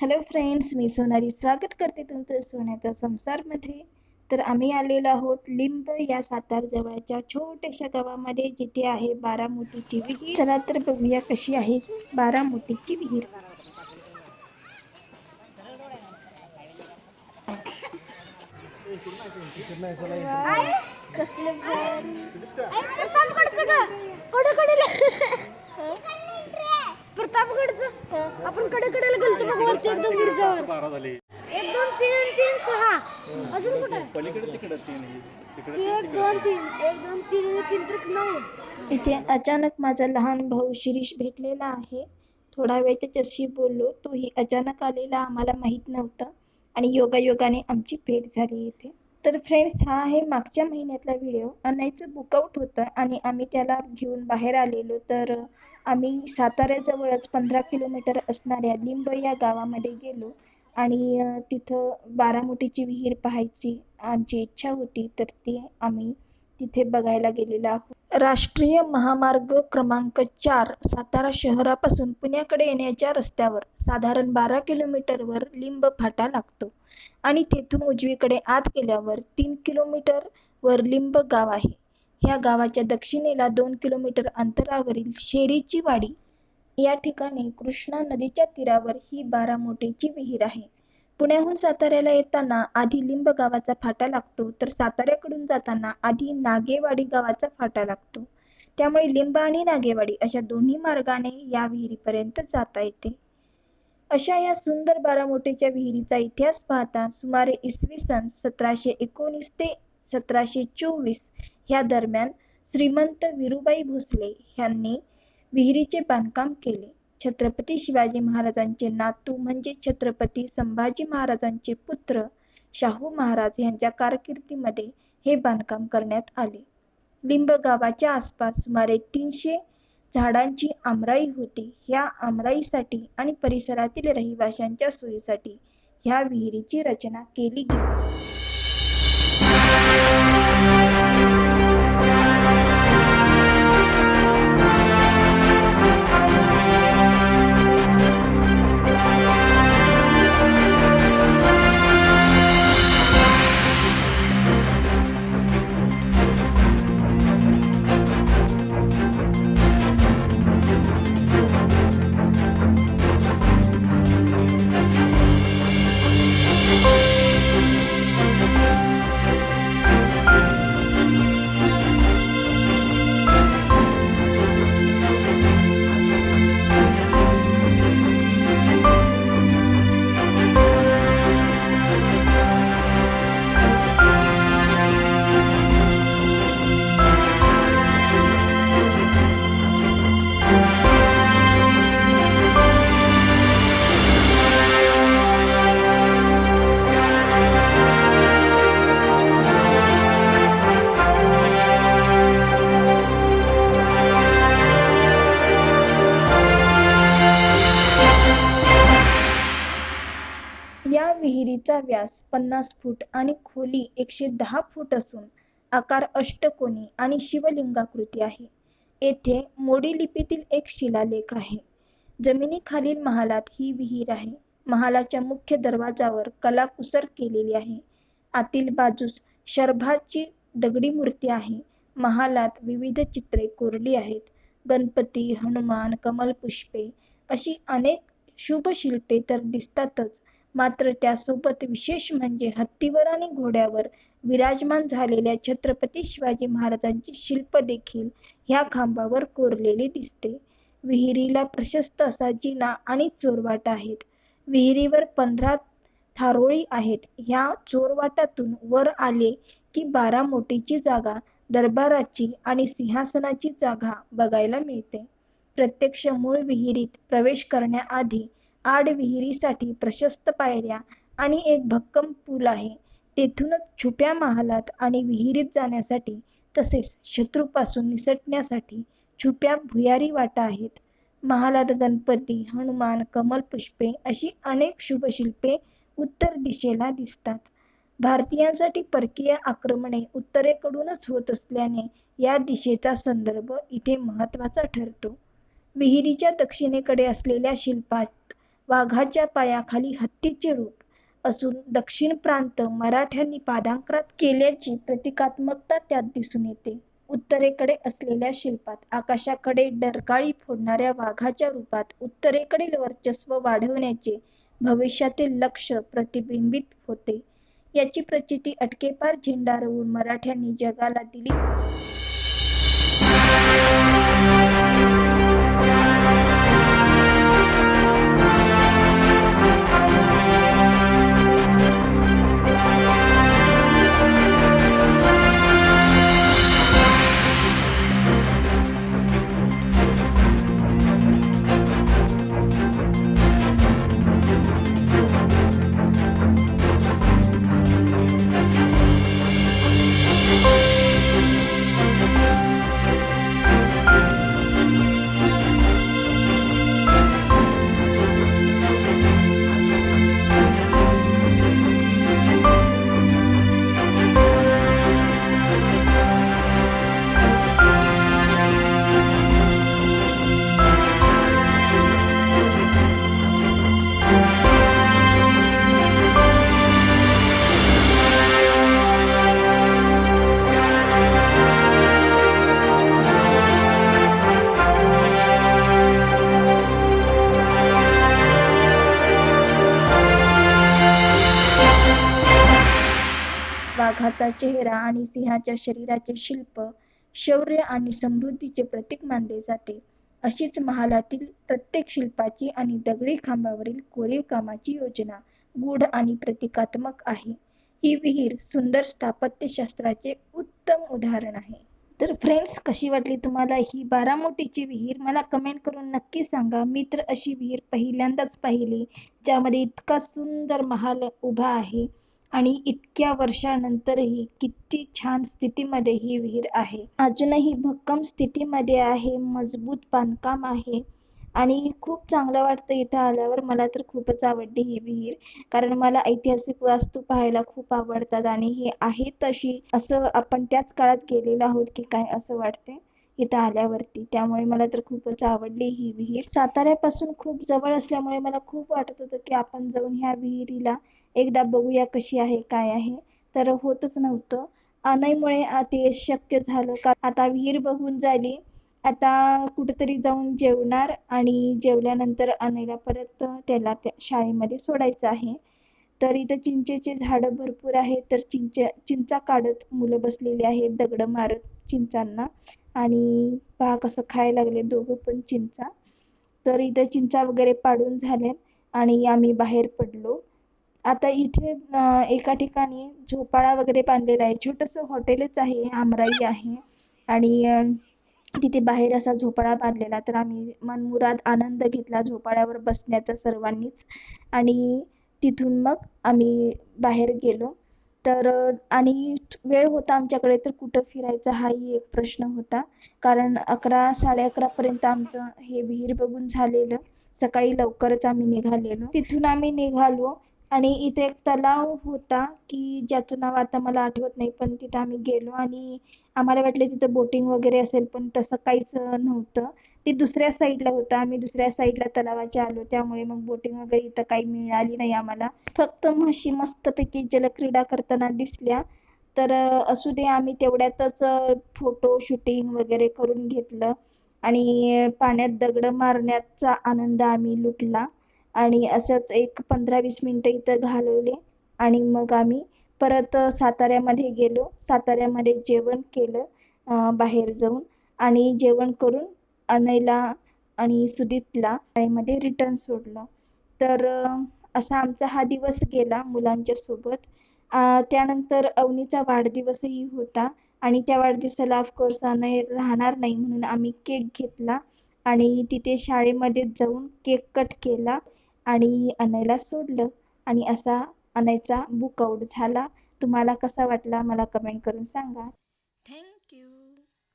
Hello friends मी सोनाली स्वागत करते तुमचं सोन्याच्या संसारमध्ये. तर आम्ही आलेलो आहोत लिंब या सातार जवळच्या छोट्याशा गावामध्ये जिथे आहे बारामोटीची विहीर. चला तर बघूया कशी आहे बारामोटीची विहीर. कसलं प्रतापगडचं आपण कडेकडेला गेलतो बघ वरती एकदम मिरजावर. बारा झाले. एक दोन तीन तीन सहा. अजून कुठं आहे? पलीकडे तिकडे तीन तिकडे ती एक दोन तीन. एक दोन तीन आणि तीन तर नऊ. इथे अचानक माझा लहान भाऊ शिरीष भेटलेला आहे. थोडा वेळ त्याच्याशी बोललो. तोही अचानक आलेला आम्हाला माहीत नव्हतं. आणि योगायोगाने आमची भेट झाली इथे. तर फ्रेंड्स हा आहे मागच्या महिन्यातला व्हिडिओ अनायचं बुकआउट होतं आणि आम्ही त्याला घेऊन बाहेर आलेलो. तर आम्ही साताऱ्याजवळच पंधरा किलोमीटर असणाऱ्या लिंब या गावामध्ये गेलो. आणि तिथं बारामुटीची विहीर पाहायची आमची इच्छा होती. तर ती आम्ही तिथे बघायला गेलेलो आहोत. राष्ट्रीय महामार्ग क्रमांक चार सातारा शहरापासून पुण्याकडे येण्याच्या रस्त्यावर साधारण बारा किलोमीटरवर लिंब फाटा लागतो आणि तेथून उजवीकडे आत गेल्यावर तीन किलोमीटर वर लिंब गाव आहे. ह्या गावाच्या दक्षिणेला दोन किलोमीटर अंतरावरील शेरीची वाडी. या ठिकाणी कृष्णा नदीच्या तीरावर ही बारामोटेची विहीर आहे. पुण्याहून साताऱ्याला येताना आधी लिंब गावाचा फाटा लागतो तर साताऱ्याकडून जाताना आधी नागेवाडी गावाचा फाटा लागतो. त्यामुळे लिंब आणि नागेवाडी अशा दोन्ही मार्गाने या विहिरीपर्यंत जाता येते. अशा या सुंदर बारामोटीच्या विहिरीचा इतिहास पाहता सुमारे इसवी सन सतराशे एकोणीस ते सतराशे चोवीस ह्या दरम्यान श्रीमंत विरुबाई भोसले यांनी विहिरीचे बांधकाम केले. छत्रपती शिवाजी महाराजांचे नातू म्हणजे छत्रपती संभाजी महाराजांचे पुत्र शाहू महाराज यांच्या कारकिर्दीमध्ये हे बांधकाम करण्यात आले. लिंब गावाच्या आसपास सुमारे तीनशे झाडांची आमराई होती. ह्या आमराईसाठी आणि परिसरातील रहिवाशांच्या सोयीसाठी ह्या विहिरीची रचना केली गेली. व्यास पन्नास फूट आणि खोली एकशे दहा फूट असून आकार अष्टकोनी आणि शिवलिंगाकृती आहे. येथे मोडी लिपीतील एक शिलालेख आहे. जमिनीखालील महालात ही विहीर आहे. महालाच्या मुख्य दरवाजावर कलाकुसर केलेली आहे. आतील बाजूस शर्भाची दगडी मूर्ती आहे. महालात विविध चित्रे कोरली आहेत. गणपती हनुमान कमलपुष्पे अशी अनेक शुभ शिल्पे तर दिसतातच. मात्र त्यासोबत विशेष म्हणजे हत्तीवर आणि घोड्यावर विराजमान झालेल्या छत्रपती शिवाजी महाराजांची शिल्प देखील ह्या खांबावर कोरलेली दिसते. विहिरीला प्रशस्त असा जिना आणि चोरवाटा आहेत. विहिरीवर पंधरा थारोळी आहेत. ह्या चोरवाटातून वर आले की बारामोटीची जागा दरबाराची आणि सिंहासनाची जागा बघायला मिळते. प्रत्यक्ष मूळ विहिरीत प्रवेश करण्याआधी आड विहिरीसाठी प्रशस्त पायऱ्या आणि एक भक्कम पूल आहे. तेथूनच छुप्या महालात आणि विहिरीत जाण्यासाठी तसेच शत्रूपासून निसटण्यासाठी छुप्या भुयारी वाटा आहेत. महालात गणपती हनुमान कमलपुष्पे अशी अनेक शुभशिल्पे उत्तर दिशेला दिसतात. भारतीयांसाठी परकीय आक्रमणे उत्तरेकडूनच होत असल्याने या दिशेचा संदर्भ इथे महत्त्वाचा ठरतो. विहिरीच्या दक्षिणेकडे असलेल्या शिल्पात वाघाच्या पायाखाली हत्तीचे रूप असून दक्षिण प्रांत मराठ्यांनी पादाक्रांत केल्याची प्रतिकात्मकता त्यात दिसून येते. उत्तरेकडे असलेल्या शिल्पात आकाशाकडे डरकाळी फोडणाऱ्या वाघाच्या रूपात उत्तरेकडील वर्चस्व वाढवण्याचे भविष्यातील लक्ष प्रतिबिंबित होते. याची प्रचिती अटकेपार झेंडा रोवून मराठ्यांनी जगाला दिलीच. सिंहाचा चेहरा आणि सिंहाच्या शरीराचे शिल्प शौर्य आणि समृद्धीचे प्रतीक मानले जाते. अशीच महालातील प्रत्येक शिल्पाची आणि दगडी खांबावरील कोरीव कामाची योजना गूढ आणि प्रतिकात्मक आहे. ही विहीर सुंदर स्थापत्यशास्त्राचे उत्तम उदाहरण आहे. तर फ्रेंड्स कशी वाटली तुम्हाला ही बारामोटीची विहीर मला कमेंट करून नक्की सांगा. मी तर अशी विहीर पहिल्यांदाच पाहिली ज्यामध्ये इतका सुंदर महाल उभा आहे आणि इतक्या वर्षानंतरही किती छान स्थितीमध्ये ही विहीर आहे. अजूनही भक्कम स्थितीमध्ये आहे. मजबूत बांधकाम आहे आणि खूप चांगलं वाटतं इथं आल्यावर. मला तर खूपच आवडली ही विहीर कारण मला ऐतिहासिक वास्तू पाहायला खूप आवडतात आणि ही आहे तशी असं आपण त्याच काळात गेलेलो आहोत की काय असं वाटते इथं आल्यावरती. त्यामुळे मला तर खूपच आवडली ही विहीर. साताऱ्यापासून खूप जवळ असल्यामुळे मला खूप वाटत होतं की आपण जाऊन ह्या विहिरीला एकदा बघूया कशी आहे काय आहे तर होतच नव्हतं. अनाईमुळे ते शक्य झालं का आता विहीर बघून झाली. आता कुठेतरी जाऊन जेवणार आणि जेवल्यानंतर अनयला परत त्याला शाळेमध्ये सोडायचं आहे. तर इथं चिंचेचे झाड भरपूर आहेत तर चिंचे चिंचा काढत मुलं बसलेली आहेत दगड मारत चिंचांना आणि पहा कसं खायला लागले दोघं पण चिंचा. तर इथं चिंचा वगैरे पाडून झाल्या आणि आम्ही बाहेर पडलो. आता इथे एका ठिकाणी झोपाळा वगैरे बांधलेला आहे. छोटंसं हॉटेलच आहे, आमराई आहे आणि तिथे बाहेर असा झोपाळा बांधलेला. तर आम्ही मनमुराद आनंद घेतला झोपाळ्यावर बसण्याचा सर्वांनीच आणि तिथून मग आम्ही बाहेर गेलो. तर आणि वेळ होता आमच्याकडे तर कुठं फिरायचा हाही एक प्रश्न होता. कारण अकरा साडे अकरापर्यंत आमचं हे विहीर बघून झालेलं. सकाळी लवकरच आम्ही निघालेलो. तिथून आम्ही निघालो आणि इथे एक तलाव होता की ज्याचं नाव आता मला आठवत नाही पण तिथं आम्ही गेलो आणि आम्हाला वाटलं तिथं बोटिंग वगैरे असेल पण तसं काहीच नव्हतं. ते दुसऱ्या साईडला होतं. आम्ही दुसऱ्या साईडला तलावाच्या आलो त्यामुळे मग बोटिंग वगैरे इथं काही मिळाली नाही आम्हाला. फक्त म्हशी मस्तपैकी जलक्रीडा करताना दिसल्या. तर असू दे आम्ही तेवढ्यातच फोटो शूटिंग वगैरे करून घेतलं आणि पाण्यात दगड मारण्याचा आनंद आम्ही लुटला आणि असंच एक पंधरा वीस मिनटं इथं घालवले आणि मग आम्ही परत साताऱ्यामध्ये गेलो. साताऱ्यामध्ये जेवण केलं बाहेर जाऊन आणि जेवण करून अनयला आणि सुदीपला शाळेमध्ये रिटर्न सोडलं. तर असा आमचा हा दिवस गेला मुलांच्या सोबत. त्यानंतर अवनीचा वाढदिवसही होता आणि त्या वाढदिवसाला ऑफकोर्स अनय राहणार नाही म्हणून आम्ही केक घेतला आणि तिथे शाळेमध्ये जाऊन केक कट केला आणि अनयला सोडलं आणि असा अनयचा बुक आउट झाला. तुम्हाला कसा वाटला मला कमेंट करून सांगा.